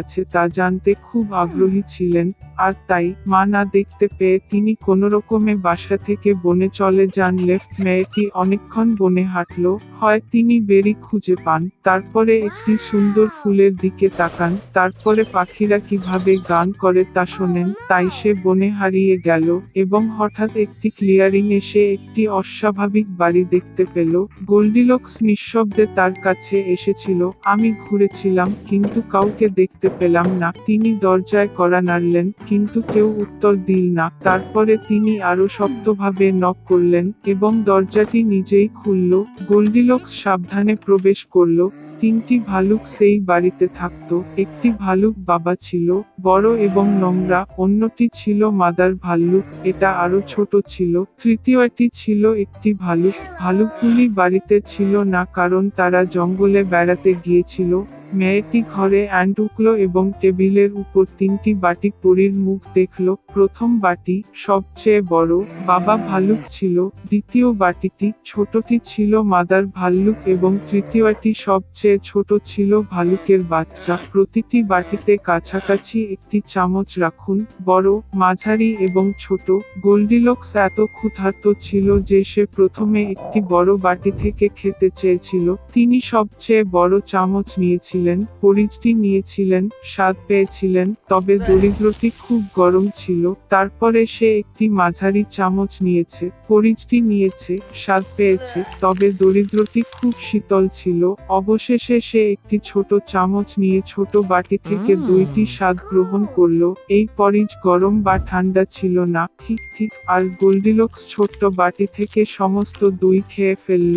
আছে তা জানতে খুব আগ্রহী ছিলেন, আর তাই মা না দেখতে পেয়ে তিনি কোনোরকমে বাসা থেকে বনে চলে যান। লেফট মেয়েটি অনেকক্ষণ বনে হাঁটলো, হয় তিনি বেরি খুঁজে পান, তারপরে একটি সুন্দর ফুলের দিকে তাকান, তারপরে পাখিরা কীভাবে গান করে তা শোনেন, তাই সে বনে হারিয়ে গেল, এবং হঠাৎ একটি ক্লিয়ারিং এসে একটি অস্বাভাবিক বাড়ি দেখতে পেল। গোল্ডিলক্স নিঃশব্দে তার কাছে এসেছিল, আমি ঘুরেছিলাম, কিন্তু কাউকে দেখতে পেলাম না, তিনি দরজায় করা নাড়লেন, কিন্তু কেউ উত্তর দিল না, তারপরে তিনি আরও শক্তভাবে নক করলেন এবং দরজাটি নিজেই খুলল, গোল্ডিলক্স সাবধানে প্রবেশ করল, তিনটি ভালুক সেই বাড়িতে থাকতো, একটি ভালুক বাবা ছিল বড় এবং নোংরা, অন্যটি ছিল মাদার ভাল্লুক, এটা আরও ছোট ছিল, তৃতীয়টি ছিল একটি ভালুক, ভালুকগুলি বাড়িতে ছিল না কারণ তারা জঙ্গলে বেড়াতে গিয়েছিল, মেয়েটি ঘরে অ্যান্ড উঠল এবং টেবিলের উপর তিনটি বাটি পরীর মুখ দেখল, প্রথম বাটি সবচেয়ে বড়, বাবা ভালুক ছিল, দ্বিতীয় বাটিটি ছোটটি ছিল মাদার ভাল্লুক এবং তৃতীয়টি সবচেয়ে ছোট ছিল ভালুকের বাচ্চা, প্রতিটি বাটিতে কাছাকাছি একটি চামচ রাখুন। বড় মাঝারি এবং ছোট। গোল্ডিলক্স এত ক্ষুধার্ত ছিল যে সে প্রথমে একটি বড় বাটি থেকে খেতে চেয়েছিল। তিনি সবচেয়ে বড় চামচ নিয়েছিলেন পরিচটি নিয়েছিলেন স্বাদ পেয়েছিলেন তবে দরিদ্রটি খুব গরম ছিল। তারপরে সে একটি মাঝারি চামচ নিয়েছে পরিচটি নিয়েছে স্বাদ পেয়েছে তবে দরিদ্রটি খুব শীতল ছিল। অবশেষে সে একটি ছোট চামচ নিয়ে ছোট বাটি থেকে দুইটি স্বাদ গ্রহণ করল। এই পরিজ গরম বা ঠান্ডা ছিল না। ঠিক ঠিক, আর গোল্ডিলক্স ছোট্ট বাটি থেকে সমস্ত দুই খেয়ে ফেলল।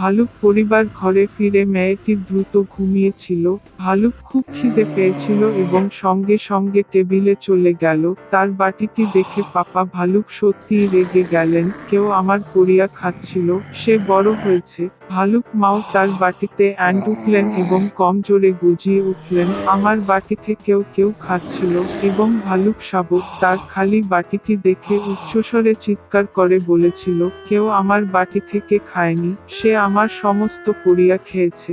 ভালুক পরিবার ঘরে ফিরে মেয়েটি দ্রুত ঘুমিয়েছিল, ভালুক খুব খিদে পেয়েছিল এবং সঙ্গে সঙ্গে টেবিলে চলে গেল, তার বাটিটি দেখে পাপা ভালুক সত্যিই রেগে গেলেন, কেউ আমার পরিয়া খাচ্ছিল, সে বড় হয়েছে ভালুক মাও তার বাটিতে অ্যান্ড উঠলেন এবং কম জোরে গুজিয়ে উঠলেন, আমার বাটি থেকেও কেউ খাচ্ছিল এবং ভালুক শাবক তার খালি বাটিটি দেখে উচ্চস্বরে চিৎকার করে বলেছিল, কেউ আমার বাটি থেকে খায়নি, সে আমার সমস্ত পরিয়া খেয়েছে।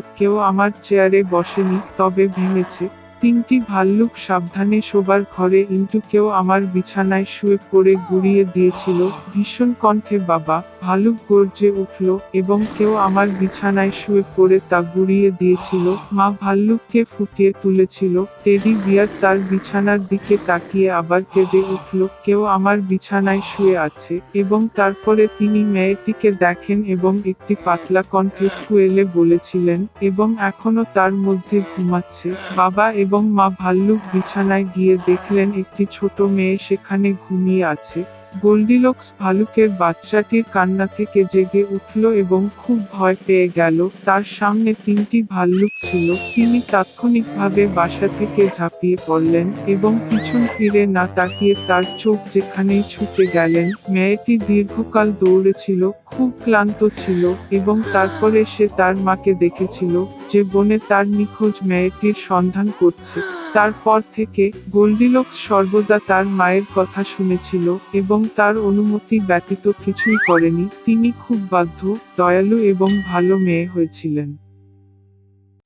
কেউ আমার চেয়ারে বসেনি তবে ভেঙেছে। তিনটি ভাল্লুক সাবধানে শোবার ঘরে ইন্টুকেও আমার বিছানায় শুয়ে পড়ে গুড়িয়ে দিয়েছিল, ভীষণ কণ্ঠে, বাবা ভালুক গর্জে উঠল এবং কেউ আমার বিছানায় শুয়ে পড়ে তা গুড়িয়ে দিয়েছিল। মা ভাল্লুককে ফুটিয়ে তুলেছিল, টেডি বিয়ার তার বিছানার দিকে তাকিয়ে আবার কেঁদে উঠল, কেউ আমার বিছানায় শুয়ে আছে। এবং তারপরে তিনি মেয়েটিকে দেখেন এবং একটি পাতলা কণ্ঠে স্কুয়েলে বলেছিলেন, এবং এখনও তার মধ্যে ঘুমাচ্ছে। বাবা এবং মা ভাল্লুক বিছানায় গিয়ে দেখলেন একটি ছোট মেয়ে সেখানে ঘুমিয়ে আছে। গোল্ডিলক্স ভালুকের বাচ্চাটির কান্না থেকে জেগে উঠল এবং খুব ভয় পেয়ে গেল। তার সামনে তিনটি ভাল্লুক ছিল। তিনি তাৎক্ষণিকভাবে বাসা থেকে ঝাঁপিয়ে পড়লেন এবং পিছন ফিরে না তাকিয়ে তার চোখ যেখানেই ছুটে গেলেন, মেয়েটি দীর্ঘকাল দৌড়েছিল, খুব ক্লান্ত ছিল এবং তারপরে সে তার মাকে দেখেছিল। যে বনে তার নিখোঁজ মেয়েটির সন্ধান করছে। তারপর থেকে গোল্ডিলক্স সর্বদা তার মায়ের কথা শুনেছিল এবং তার অনুমতি ব্যতীত কিছুই করেনি। তিনি খুব বাধ্য, দয়ালু এবং ভালো মেয়ে হয়েছিলেন।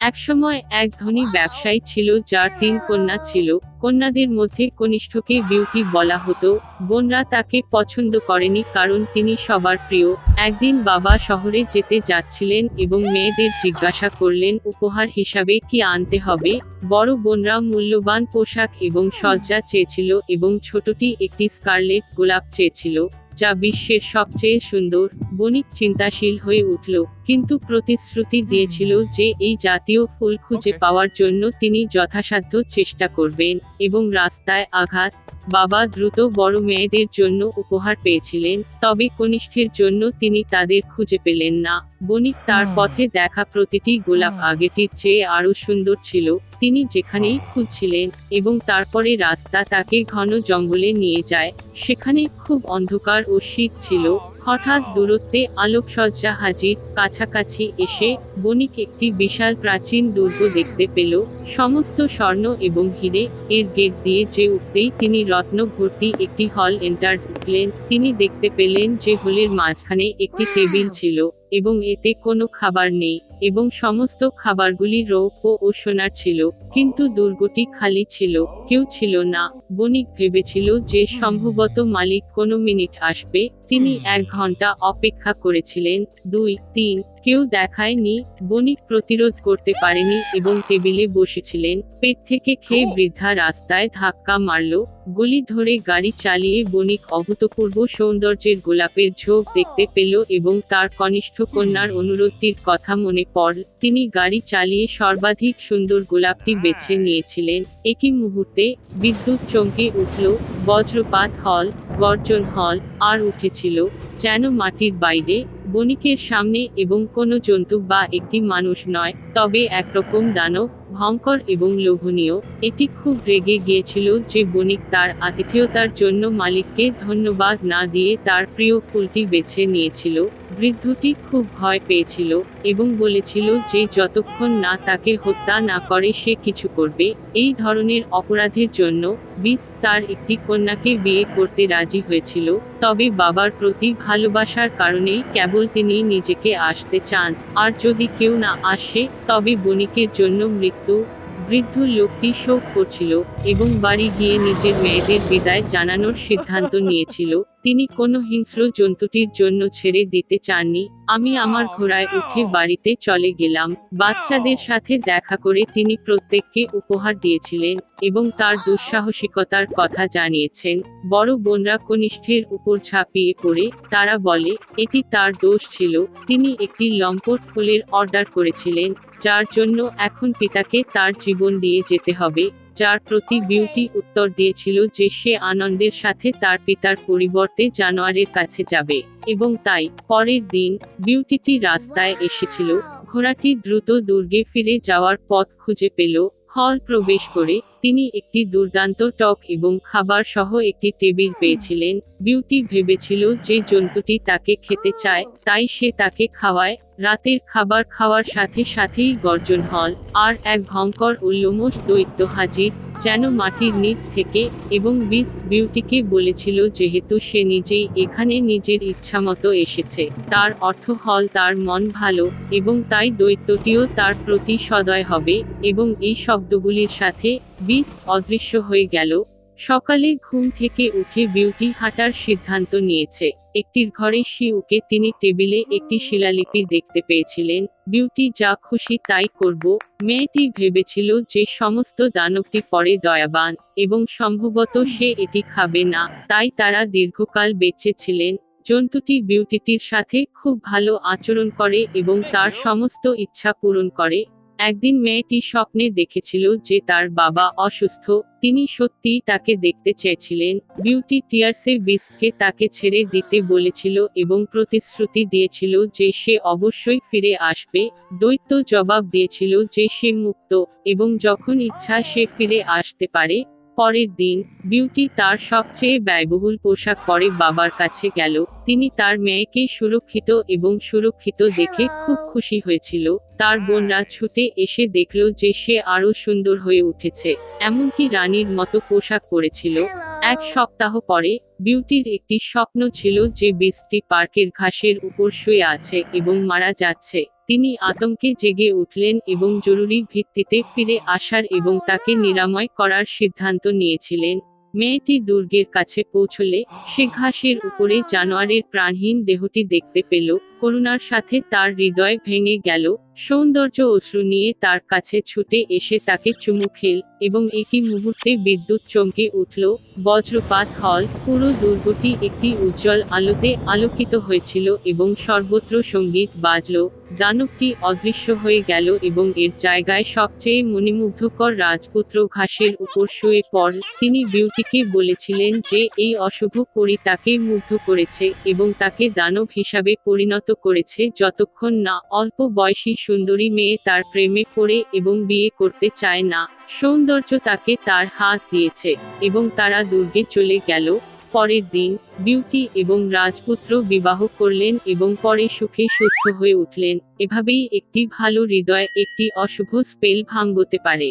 একসময় এক ধনী ব্যবসায়ী ছিল যার তিন কন্যা ছিল। কন্যাদের মধ্যে কনিষ্ঠকে বিউটি বলা হতো। বোনরা তাকে পছন্দ করেনি কারণ তিনি সবার প্রিয়। একদিন বাবা শহরে যেতে যাচ্ছিলেন এবং মেয়েদের জিজ্ঞাসা করলেন, উপহার হিসাবে কি আনতে হবে? বড় বোনরা মূল্যবান পোশাক এবং সজ্জা চেয়েছিল এবং ছোটটি একটি স্কারলেট গোলাপ চেয়েছিল। যা বিশ্বের সবচেয়ে সুন্দর বণিক চিন্তাশীল হয়ে উঠল। কিন্তু প্রতিশ্রুতি দিয়েছিল যে এই জাতীয় ফুল খুঁজে পাওয়ার জন্য তিনি যথাসাধ্য চেষ্টা করবেন এবং রাস্তায় আঘাত বাবা দ্রুত বড় মেয়েদের জন্য উপহার পেয়েছিলেন তবে কনিষ্ঠের জন্য তিনি তাদের খুঁজে পেলেন না। বণিক তার পথে দেখা প্রতিটি গোলাপ আগেটির চেয়ে আরও সুন্দর ছিল তিনি যেখানেই খুঁজছিলেন এবং তারপরে রাস্তা তাকে ঘন জঙ্গলে নিয়ে যায় সেখানে খুব অন্ধকার ও শীত ছিল। হঠাৎ দূরত্বে আলোকসজ্জা হাজির কাছাকাছি এসে বণিক একটি বিশাল প্রাচীন দুর্গ দেখতে পেল। সমস্ত স্বর্ণ এবং হিরে এর গেট দিয়ে যে উঠতেই তিনি রত্ন ভর্তি একটি হল এন্টার ঢুকলেন তিনি দেখতে পেলেন যে হোলের মাঝখানে একটি টেবিল ছিল এবং এতে কোনো খাবার নেই এবং সমস্ত খাবারগুলি রৌপ্য ও সোনার ছিল কিন্তু দুর্গটি খালি ছিল কেউ ছিল না। বণিক ভেবেছিল যে সম্ভবত মালিক কোনো মিনিট আসবে তিনি এক ঘণ্টা অপেক্ষা করেছিলেন দুই তিন কেউ দেখায়নি বণিক প্রতিরোধ করতে পারেনি এবং টেবিলে বসেছিলেন পেট থেকে খেয়ে বৃদ্ধা রাস্তায় ধাক্কা মারল গলি ধরে গাড়ি চালিয়ে বণিক অভূতপূর্ব সৌন্দর্যের গোলাপের ঝোঁক দেখতে পেল এবং তার কনিষ্ঠ কন্যার অনুরোধটির কথা মনে পড়ল। তিনি গাড়ি চালিয়ে সর্বাধিক সুন্দর গোলাপটি বেছে নিয়েছিলেন। একই মুহূর্তে বিদ্যুৎ চমকে উঠল বজ্রপাত হল গর্জন হল আর উঠেছিল যেন মাটির বাইরে বণিকের সামনে এবং কোনো জন্তু বা একটি মানুষ নয় তবে একরকম দানব ভয়ঙ্কর এবং লোভনীয়। এটি খুব রেগে গিয়েছিল যে বণিক তার আতিথেয়তার জন্য মালিককে ধন্যবাদ না দিয়ে তার প্রিয় ফুলটি বেছে নিয়েছিল। বৃদ্ধটি খুব ভয় পেয়েছিল এবং বলেছিল যে যতক্ষণ না তাকে হত্যা না করে সে কিছু করবে, এই ধরনের অপরাধের জন্য বিস তার একটি কন্যাকে বিয়ে করতে রাজি হয়েছিল, তবে বাবার প্রতি ভালোবাসার কারণেই কেবল তিনি নিজেকে আসতে চান, আর যদি কেউ না আসে, তবে বণিকের জন্য মৃত্যু। বৃদ্ধ লোকটি শোক করছিল এবং বাড়ি গিয়ে নিজের মেয়েদের বিদায় জানানোর সিদ্ধান্ত নিয়েছিল। তিনি কোনো হিংস্র জন্তুটির জন্য ছেড়ে দিতে চাননি। আমি আমার ঘোড়ায় উঠে বাড়িতে চলে গেলাম। বাচ্চাদের সাথে দেখা করে তিনি প্রত্যেককে উপহার দিয়েছিলেন এবং তার দুঃসাহসিকতার কথা জানিয়েছেন। বড় বোনরা কনিষ্ঠের উপর ঝাঁপিয়ে পড়ে। তারা বলে এটি তার দোষ ছিল। তিনি একটি লম্পট ফুলের অর্ডার করেছিলেন যার জন্য এখন পিতাকে তার জীবন দিয়ে যেতে হবে। যার প্রতি বিউটি উত্তর দিয়েছিল যে সে আনন্দের সাথে তার পিতার পরিবর্তে জানোয়ারের কাছে যাবে। এবং তাই, পরের দিন, বিউটিটি রাস্তায় এসেছিল, ঘোড়াটি দ্রুত দুর্গে ফিরে যাওয়ার পথ খুঁজে পেল হল প্রবেশ করে তিনি একটি দুর্দান্ত টক এবং খাবার সহ একটি টেবিল পেয়েছিলেন। বিউটি ভেবেছিল যে জন্তুটি তাকে খেতে চায়, তাই সে তাকে খাওয়ায়। রাতের খাবার খাওয়ার সাথে সাথেই গর্জন হল। আর এক ভয়ঙ্কর উল্লমোষ দৈত্য হাজির যেন মাটির নিচ থেকে এবং বিস বিউটিকে বলেছিল যেহেতু সে নিজেই এখানে নিজের ইচ্ছামতো এসেছে, তার অর্থ হল তার মন ভালো এবং তাই দৈত্যটিও তার প্রতি সদয় হবে এবং এই শব্দগুলির সাথে বিস অদৃশ্য হয়ে গেল। সকালে ঘুম থেকে উঠে বিউটি হাঁটার সিদ্ধান্ত নিয়েছে। একটির ঘরে শিউকে তিনি টেবিলে একটি শিলালিপি দেখতে পেয়েছিলেন। বিউটি যা খুশি তাই করব। মেয়েটি ভেবেছিল যে সমস্ত দানবটি পরে দয়াবান এবং সম্ভবত সে এটি খাবে না, তাই তারা দীর্ঘকাল বেঁচে ছিলেন। জন্তুটি বিউটিটির সাথে খুব ভালো আচরণ করে এবং তার সমস্ত ইচ্ছা পূরণ করে। একদিন মেয়েটি স্বপ্নে দেখেছিল যে তার বাবা অসুস্থ, তিনি সত্যিই তাকে দেখতে চেয়েছিলেন, বিউটি টিয়ার্সে বিস্ককে তাকে ছেড়ে দিতে বলেছিল এবং প্রতিশ্রুতি দিয়েছিল যে সে অবশ্যই ফিরে আসবে দৈত্য জবাব দিয়েছিল যে সে মুক্ত, এবং যখন ইচ্ছা সে ফিরে আসতে পারে পরের দিন, বিউটি তার সবচেয়ে ব্যয়বহুল পোশাক পরে বাবার কাছে গেল। তিনি তার মেয়েকে সুরক্ষিত এবং সুরক্ষিত দেখে খুব খুশি হয়েছিল। তার বোনরা ছুটে এসে দেখল যে সে আরও সুন্দর হয়ে উঠেছে। এমনকি রানীর মতো পোশাক পরেছিল। এক সপ্তাহ পরে, বিউটির একটি স্বপ্ন ছিল যে বৃষ্টি পার্কের ঘাসের উপর শুয়ে আছে এবং মারা যাচ্ছে। তিনি আতঙ্কে জেগে উঠলেন এবং জরুরি ভিত্তিতে ফিরে আসার এবং তাকে নিরাময় করার সিদ্ধান্ত নিয়েছিলেন। মেয়েটি দুর্গের কাছে পৌঁছলে সে ঘাসের উপরে জানোয়ারের প্রাণহীন দেহটি দেখতে পেল। করুণার সাথে তার হৃদয় ভেঙে গেল। সৌন্দর্য অশ্রু নিয়ে তার কাছে ছুটে এসে তাকে চুমু খেল এবং একই মুহূর্তে বিদ্যুৎ চমকে উঠল। বজ্রপাত হল, পুরো দুর্গটি একটি উজ্জ্বল আলোতে আলোকিত হয়েছিল এবং সর্বত্র সংগীত বাজল। দানবটি অদৃশ্য হয়ে গেল এবং এর জায়গায় সবচেয়ে মণিমুগ্ধকর রাজপুত্র ঘাসের উপর শুয়ে পড়ল। তিনি বিউটিকে বলেছিলেন যে, এই অশুভ পরি তাকে মুগ্ধ করেছে এবং তাকে দানব হিসাবে পরিণত করেছে যতক্ষণ না অল্প বয়সী সুন্দরী মেয়ে তার প্রেমে পড়ে এবং বিয়ে করতে চায় না। সৌন্দর্য তাকে তার হাত দিয়েছে এবং তারা দুর্গে চলে গেল। পরের দিন বিউটি এবং রাজপুত্র বিবাহ করলেন এবং পরে সুখে সুস্থ হয়ে উঠলেন। এভাবেই একটি ভালো হৃদয় একটি অশুভ স্পেল ভাঙ্গতে পারে।